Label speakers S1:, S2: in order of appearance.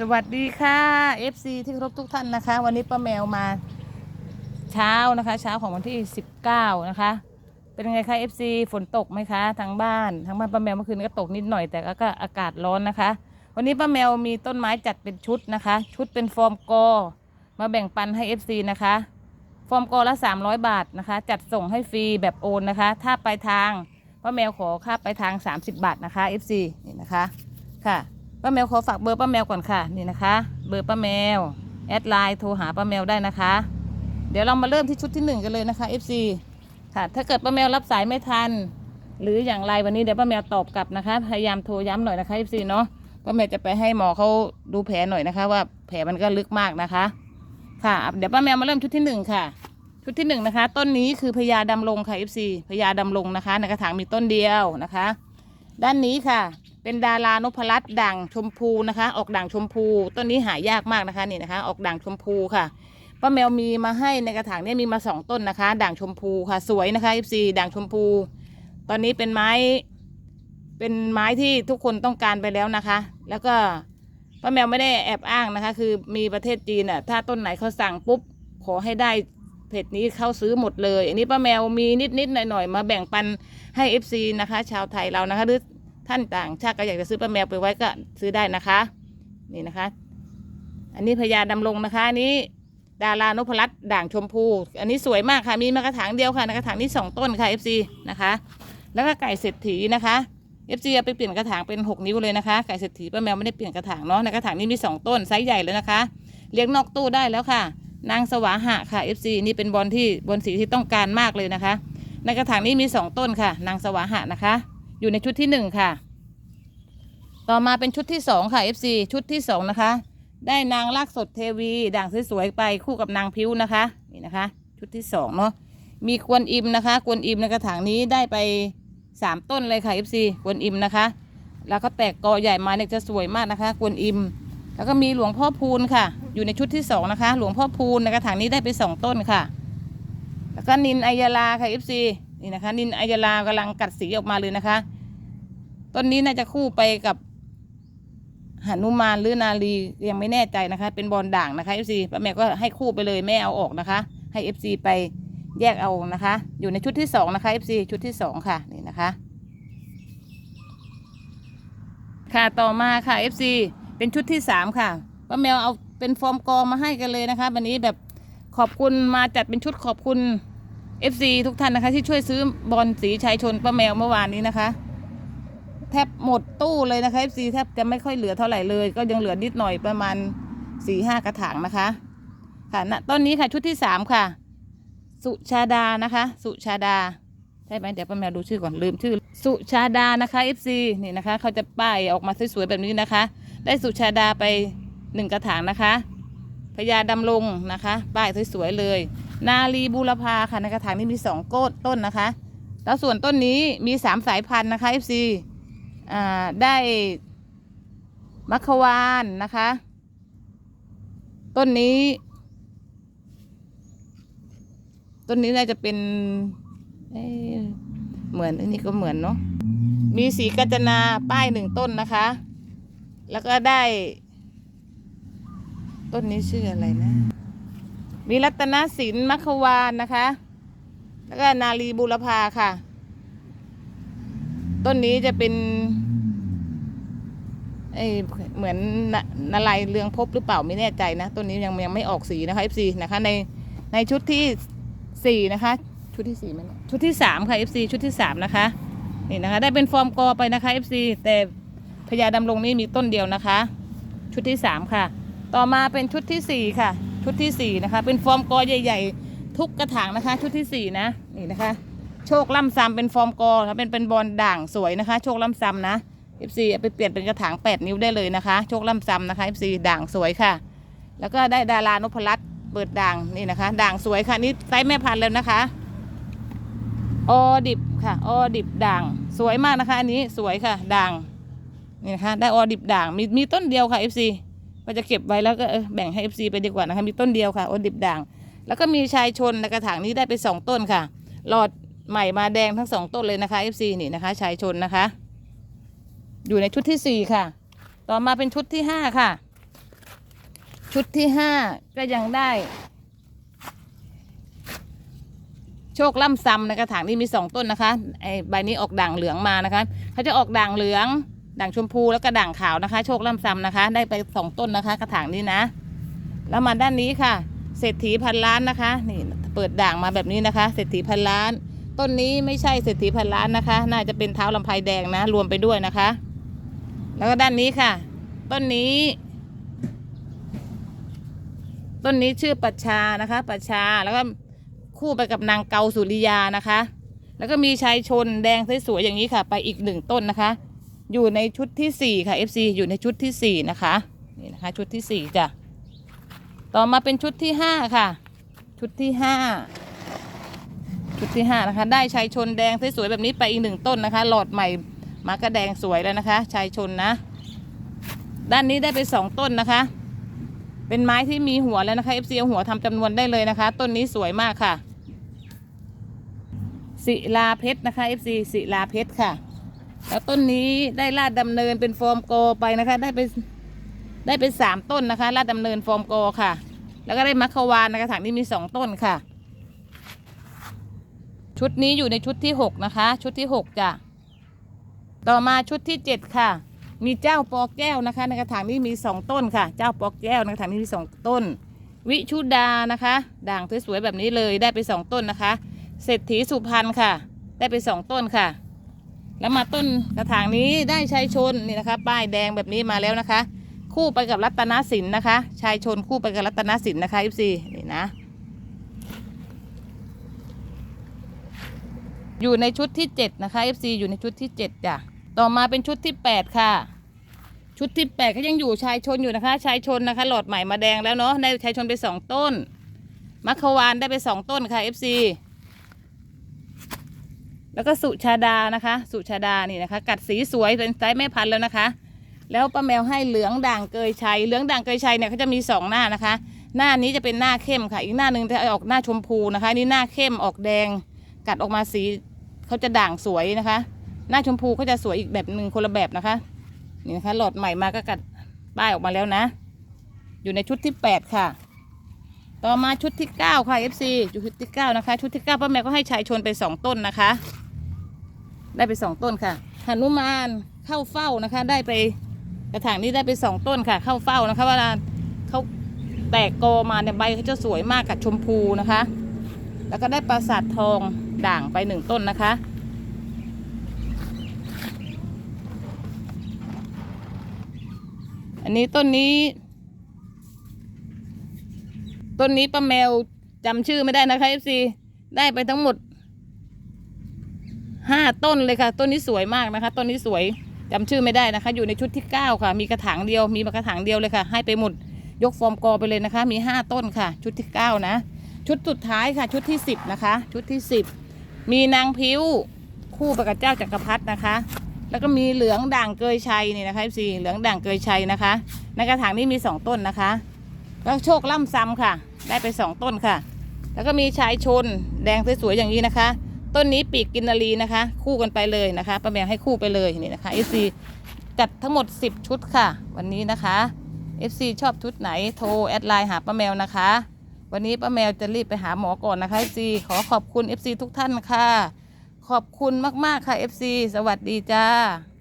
S1: สวัสดีค่ะ FC ที่เคารพทุกท่านนะคะ วันนี้ป้าแมวมาเช้านะคะ เช้าของวันที่ 19 นะคะ เป็นไงคะ FC ฝนตกไหมคะทางบ้านทางบ้านป้าแมวเมื่อคืนก็ตกนิดหน่อยแต่ก็อากาศร้อนนะคะ วันนี้ป้าแมวมีต้นไม้จัดเป็นชุดนะคะ ชุดเป็นฟอร์มกอมาแบ่งปันให้ FC นะคะ ฟอร์มกอละ 300 บาทนะคะ จัดส่งให้ฟรีแบบโอนนะคะ ถ้าไปทางป้าแมวขอค่าไปลายทาง 30 บาทนะคะ FC นี่นะคะค่ะ ป้าแมวขอฝากเบอร์ป้าแมวก่อนค่ะนี่นะคะ เบอร์ป้าแมวแอดไลน์โทรหาป้าแมวได้นะคะ เดี๋ยวเรามาเริ่มที่ชุดที่หนึ่งกันเลยนะคะ FC ค่ะถ้าเกิดป้าแมวรับสายไม่ทัน หรืออย่างไรวันนี้เดี๋ยวป้าแมวตอบกลับนะคะ พยายามโทรย้ำหน่อยนะคะ FC เนาะป้าแมวจะไปให้หมอเขาดูแผลหน่อยนะคะ ว่าแผลมันก็ลึกมากนะคะ ค่ะ เดี๋ยวป้าแมวมาเริ่มชุดที่หนึ่งค่ะชุดที่หนึ่งนะคะ ต้นนี้คือพญาดำรงค่ะ FC พญาดำรงนะคะ ในกระถางมีต้นเดียวนะคะ ด้านนี้ค่ะ เป็นดารานพรัตน์ด่างชมพูนะคะ ออกด่างชมพูต้นนี้หายากมากนะคะนี่นะคะ ออกด่างชมพูค่ะป้าแมวมีมาให้ในกระถางเนี่ยมีมาสองต้นนะคะ ด่างชมพูค่ะ สวยนะคะ FC ด่างชมพู ตอนนี้เป็นไม้ เป็นไม้ที่ทุกคนต้องการไปแล้วนะคะ แล้วก็ป้าแมวไม่ได้แอบอ้างนะคะ คือมีประเทศจีนอะถ้าต้นไหนเขาสั่งปุ๊บขอให้ได้ เพจนี้เข้าซื้อหมดเลย อันนี้ป้าแมวมีนิดๆหน่อยๆมาแบ่งปันให้ FC นะคะ ชาวไทยเรานะคะหรือท่านต่างชาติก็อยากจะซื้อป้าแมวไปไว้ก็ซื้อได้นะคะ นี่นะคะ อันนี้พญาดำรงนะคะอันนี้ดารานพรัตน์ด่างชมพู อันนี้สวยมากค่ะ มีมากระถางเดียวค่ะในกระถางนี้สองต้นค่ะ FC นะคะ แล้วก็ไก่เศรษฐีนะคะ FC เอาไปเปลี่ยนกระถางเป็น 6 นิ้วเลยนะคะ ไก่เศรษฐีป้าแมวไม่ได้เปลี่ยนกระถางเนาะในกระถางนี้มี 2 ต้นไซส์ใหญ่เลยนะคะ เลี้ยงนอกตู้ได้แล้วค่ะ นางสวาหะค่ะ FC นี่เป็นบอลที่บอลสีที่ต้องการมากเลยนะคะ ในกระถางนี้มี 2 ต้นค่ะ นางสวาหะนะคะ อยู่ในชุดที่หนึ่งค่ะ ต่อมาเป็นชุดที่สองค่ะ FC ชุดที่สองนะคะ ได้นางลากสดเทวีด่างสวยๆไปคู่กับนางพิ้วนะคะนี่นะคะ ชุดที่สองเนาะมีกวนอิมนะคะ กวนอิมในกระถางนี้ได้ไปสามต้นเลยค่ะ FC กวนอิมนะคะ แล้วก็แตกกอใหญ่มาเนี่ยจะสวยมากนะคะ กวนอิม แล้วก็มีหลวงพ่อพูนค่ะ อยู่ในชุดที่สองนะคะ หลวงพ่อพูนในกระถางนี้ได้ไปสองต้นค่ะ แล้วก็นินอัยาลาค่ะ FC นี่นะคะ นินอัยยาลากำลังกัดสีออกมาเลยนะคะ ต้นนี้น่าจะคู่ไปกับหนุมานหรือนาลียังไม่แน่ใจนะคะ เป็นบอลด่างนะคะเอฟซีป้าแม่ก็ให้คู่ไปเลยแม่เอาออกนะคะ ให้เอฟซีไปแยกเอานะคะ อยู่ในชุดที่สองนะคะเอฟซีชุดที่สองค่ะนี่นะคะ ค่ะต่อมาค่ะเอฟซี เป็นชุดที่สามค่ะป้าแมวเอาเป็นฟอร์มกองมาให้กันเลยนะคะ วันนี้แบบขอบคุณมาจัดเป็นชุดขอบคุณเอฟซีทุกท่านนะคะ ที่ช่วยซื้อบอลสีชัยชนป้าแมวเมื่อวานนี้นะคะ แทบหมดตู้เลยนะคะ FC แทบจะไม่ค่อยเหลือเท่าไหร่เลย ก็ยังเหลือนิดหน่อยประมาณสี่ห้ากระถางนะคะค่ะณต้นนี้ค่ะชุดที่สามค่ะ สุชาดานะคะ สุชาดาใช่ไหมเดี๋ยวป้าแมวดูชื่อก่อนลืมชื่อ สุชาดานะคะ FC นี่นะคะ เขาจะป้ายออกมาสวยๆแบบนี้นะคะ ได้สุชาดาไปหนึ่งกระถางนะคะพญาดำรงนะคะป้ายสวยๆเลย นาลีบูรพาค่ะในกระถางนี้มีสองโกดต้นนะคะ แล้วส่วนต้นนี้มีสามสายพันธุ์นะคะ FC อ่าได้มัคควานนะคะ ต้นนี้ ต้นนี้น่าจะเป็นเเหมือนอันนี้ก็เหมือนเนาะมีสีกัญจนาป้ายหนึ่งต้นนะคะ แล้วก็ได้ ต้นนี้ชื่ออะไรนะมีรัตนศิลป์มัคควานนะคะ แล้วก็นาลีบุรพาค่ะ ต้นนี้จะเป็นเอ้ยเหมือนนนาลายเรืองภพบหรือเปล่าไม่แน่ใจนะต้นนี้ยังยังไม่ออกสีนะคะ FC นะคะในในชุดที่สี่นะคะ ชุดที่สี่ไหมเนี่ยชุดที่สามค่ะ FC ชุดที่สามนะคะนี่นะคะ ได้เป็นฟอร์มกอไปนะคะ FC แต่พ ญาดำรงนี่มีต้นเดียวนะคะ ชุดที่สามค่ะ ต่อมาเป็นชุดที่สี่ค่ะ ชุดที่สี่นะคะ เป็นฟอร์มกอใหญ่ ๆ ทุกกระถางนะคะ ชุดที่สี่นะนี่นะคะ โชคล่ำซ้ำเป็นฟอร์มกอค่ะเป็นเป็นบอลด่างสวยนะคะ โชคล่ำซ้ำนะ FC เอาไปเปลี่ยนเป็นกระถาง8นิ้วได้เลยนะคะ โชคล่ำซ้ำนะคะ FC ด่างสวยค่ะ แล้วก็ได้ดารานพรัตน์เปิดด่างนี่นะคะ ด่างสวยค่ะนี่ไซส์แม่พันธุ์แล้วนะคะออดิบค่ะออดิบด่าง สวยมากนะคะ อันนี้สวยค่ะ ด่าง นี่นะคะได้ออดิบด่างมีมีต้นเดียวค่ะ FC ก็จะเก็บไว้แล้วก็แบ่งให้ FC ไปดีกว่านะคะมีต้นเดียวค่ะออดิบด่าง แล้วก็มีชายชนในกระถางนี้ได้ไปสองต้นค่ะ หลอดใหม่มาแดงทั้งสองต้นเลยนะคะ FC นี่นะคะ ชายชนนะคะ อยู่ในชุดที่สี่ค่ะ ต่อมาเป็นชุดที่ห้าค่ะ ชุดที่ห้าก็ยังได้โชคล่ำซ้ำในกระถางนี้มีสองต้นนะคะไอใบนี้ออกด่างเหลืองมานะคะเขาจะออกด่างเหลือง ด่างชมพูแล้วก็ด่างขาวนะคะ โชคล่ำซำนะคะ ได้ไปสองต้นนะคะ กระถางนี้นะ แล้วมาด้านนี้ค่ะ เศรษฐีพันล้านนะคะ นี่เปิดด่างมาแบบนี้นะคะ เศรษฐีพันล้าน ต้นนี้ไม่ใช่เศรษฐีพันล้านนะคะ น่าจะเป็นเท้าลำไพแดงนะ รวมไปด้วยนะคะ แล้วก็ด้านนี้ค่ะ ต้นนี้ ต้นนี้ชื่อปัชชานะคะ ปัชชาแล้วก็คู่ไปกับนางเกาสุริยานะคะ แล้วก็มีชายชนแดงสวยๆอย่างนี้ค่ะ ไปอีกหนึ่งต้นนะคะ อยู่ในชุดที่สี่ค่ะ FC อยู่ในชุดที่สี่นะคะ นี่นะคะ ชุดที่สี่จ้ะ ต่อมาเป็นชุดที่ห้าค่ะ ชุดที่ห้าชุดที่ห้านะคะ ได้ชายชนแดงสวยๆแบบนี้ไปอีกหนึ่งต้นนะคะ หลอดใหม่มากระแดงสวยแล้วนะคะชายชนนะ ด้านนี้ได้ไปสองต้นนะคะ เป็นไม้ที่มีหัวแล้วนะคะ FC เอาหัวทำจำนวนได้เลยนะคะ ต้นนี้สวยมากค่ะ ศิลาเพชรนะคะ FC ศิลาเพชรค่ะ แล้วต้นนี้ได้ลาดดำเนินเป็นฟอร์มโกไปนะคะ ได้ไปได้เป็นสามต้นนะคะลาดดำเนินฟอร์มโกค่ะ แล้วก็ได้มัคควานนะคะถังนี้มีสองต้นค่ะ ชุดนี้อยู่ในชุดที่หกนะคะ ชุดที่หกจ้ะต่อมาชุดที่เจ็ดค่ะ มีเจ้าปอกแก้วนะคะ ในกระถางนี้มีสองต้นค่ะ เจ้าปอกแก้วในกระถางนี้มีสองต้น วิชุดานะคะ ด่างสวยๆแบบนี้เลยได้ไปสองต้นนะคะ เศรษฐีสุพรรณค่ะ ได้ไปสองต้นค่ะ แล้วมาต้นกระถางนี้ได้ชายชนนี่นะคะ ป้ายแดงแบบนี้มาแล้วนะคะ คู่ไปกับรัตนสินนะคะชายชนคู่ไปกับรัตนสินนะคะ FC นี่นะ อยู่ในชุดที่ 7 นะคะ FC อยู่ในชุดที่ 7 จ้ะ ต่อมาเป็นชุดที่ 8 ค่ะ ชุดที่ 8 ก็ยังอยู่ชายชนอยู่นะคะ ชายชนนะคะ หลอดใหม่มาแดงแล้วเนาะได้ชายชนไป 2 ต้น มัคควานได้ไป 2 ต้นค่ะ FC แล้วก็สุชาดานะคะ สุชาดานี่นะคะ กัดสีสวยเป็นไซส์แม่พันธุ์แล้วนะคะ แล้วป้าแมวให้เหลืองด่างเกยชัยเหลืองด่างเกยชัยเนี่ยเขาจะมีสองหน้านะคะ หน้านี้จะเป็นหน้าเข้มค่ะ อีกหน้าหนึ่งจะออกหน้าชมพูนะคะนี่หน้าเข้มออกแดง กัดออกมาสีเขาจะด่างสวยนะคะ หน้าชมพูเขาจะสวยอีกแบบหนึ่งคนละแบบนะคะนี่นะคะหลอดใหม่มาก็กัดป้ายออกมาแล้วนะ อยู่ในชุดที่แปดค่ะ ต่อมาชุดที่เก้าค่ะ FC ชุดที่เก้านะคะ ชุดที่เก้าป้าแมวก็ให้ชายชนไปสองต้นนะคะ ได้ไปสองต้นค่ะหนุมานเข้าเฝ้านะคะ ได้ไปกระถางนี้ได้ไปสองต้นค่ะ เข้าเฝ้านะคะเวลาเขาแตกกอมาเนี่ยใบเขาจะสวยมากกับชมพูนะคะ แล้วก็ได้ปราสาททองด่างไปหนึ่งต้นนะคะ อันนี้ต้นนี้ ต้นนี้ป้าแมวจำชื่อไม่ได้นะคะ FC ได้ไปทั้งหมด ห้าต้นเลยค่ะ ต้นนี้สวยมากนะคะ ต้นนี้สวยจำชื่อไม่ได้นะคะ อยู่ในชุดที่เก้าค่ะ มีกระถางเดียวมีมากระถางเดียวเลยค่ะ ให้ไปหมดยกฟอร์มกอไปเลยนะคะ มีห้าต้นค่ะ ชุดที่เก้านะ ชุดสุดท้ายค่ะ ชุดที่สิบนะคะ ชุดที่สิบมีนางพิ้วคู่ไปกับเจ้าจักรพรรดินะคะ แล้วก็มีเหลืองด่างเกยชัยนี่นะคะสีเหลืองด่างเกยชัยนะคะ ในกระถางนี้มีสองต้นนะคะ แล้วโชคล่ำซ้ำค่ะ ได้ไปสองต้นค่ะ แล้วก็มีชายชนแดงสวยๆอย่างนี้นะคะ ต้นนี้ปีกกินนารีนะคะ คู่กันไปเลยนะคะป้าแมวให้คู่ไปเลยนี่นะคะ FC จัดทั้งหมด 10 ชุดค่ะ วันนี้นะคะ FC ชอบชุดไหนโทรแอดไลน์หาป้าแมวนะคะ วันนี้ป้าแมวจะรีบไปหาหมอก่อนนะคะ FC ขอขอบคุณ FC ทุกท่านค่ะ ขอบคุณมากๆค่ะ FC สวัสดีจ้า